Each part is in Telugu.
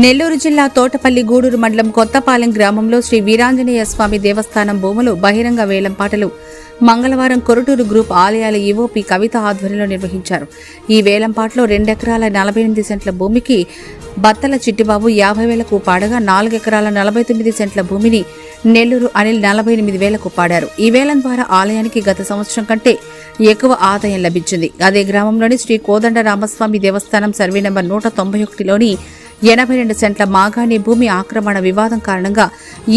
నెల్లూరు జిల్లా తోటపల్లి గూడూరు మండలం కొత్తపాలెం గ్రామంలో శ్రీ వీరాంజనేయ స్వామి దేవస్థానం భూములు బహిరంగ వేలంపాటలు మంగళవారం కొరటూరు గ్రూప్ ఆలయాల ఈవోపి కవిత ఆధ్వర్యంలో నిర్వహించారు. ఈ వేలంపాటలో రెండెకరాల నలభై ఎనిమిది సెంట్ల భూమికి బత్తల చిట్టిబాబు యాభై వేలకు పాడగా నాలుగెకరాల నలభై తొమ్మిది సెంట్ల భూమిని నెల్లూరు అనిల్ నలభై ఎనిమిది వేలకు పాడారు. ఈ వేలం ద్వారా ఆలయానికి గత సంవత్సరం కంటే ఎక్కువ ఆదాయం లభించింది. అదే గ్రామంలోని శ్రీ కోదండ రామస్వామి దేవస్థానం సర్వే నెంబర్ నూట తొంభై ఒకటిలోని ఎనభై రెండు సెంట్ల మాగాణి భూమి ఆక్రమణ వివాదం కారణంగా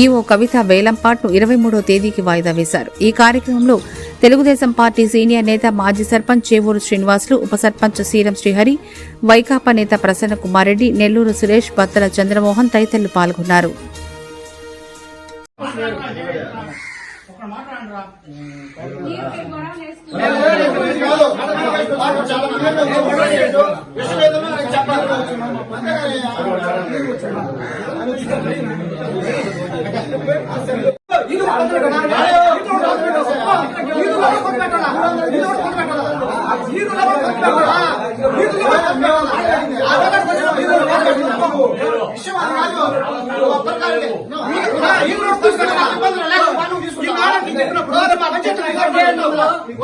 ఈవో కవిత వేలంపాట్ను ఇరవై మూడో తేదీకి వాయిదా వేశారు. ఈ కార్యక్రమంలో తెలుగుదేశం పార్టీ సీనియర్ నేత మాజీ సర్పంచ్ చేవూరు శ్రీనివాసులు ఉప సర్పంచ్ సీరం శ్రీహరి వైకాపా నేత ప్రసన్న కుమార్ రెడ్డి నెల్లూరు సురేష్ బత్తల చంద్రమోహన్ తదితరులు పాల్గొన్నారు. అన్నా ఆ, అయిపోవచ్చు భక్తుల చిట్టిబాబు గారి పాట నలభై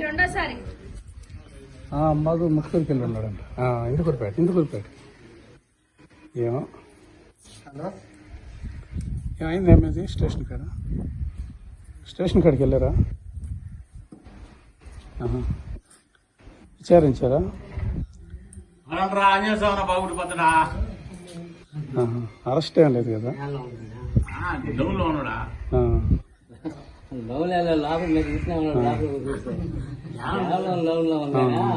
రెండోసారి. ఆ, మాకు ముక్కూరికి వెళ్ళి ఉన్నాడంట. ఆ, ఇందుకూరిపేట ఇందుకూరిపేట ఏమో. ఏమైంది ఏమైంది? స్టేషన్ కాడ? స్టేషన్ కాడికి వెళ్ళారా. విచారించారా? ఆహా. అరెస్ట్ ఏం లేదు కదా డౌన్లో ఉన్నాడా? మీరు చూసినా చూస్తే. కేవలం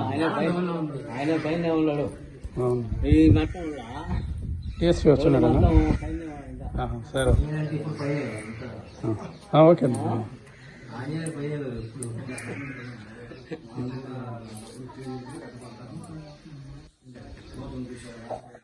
ఆయన పైన ఆయన పైన ఉన్నాడు? ఈ టీఎస్పీ సరే. ఓకే అమ్మా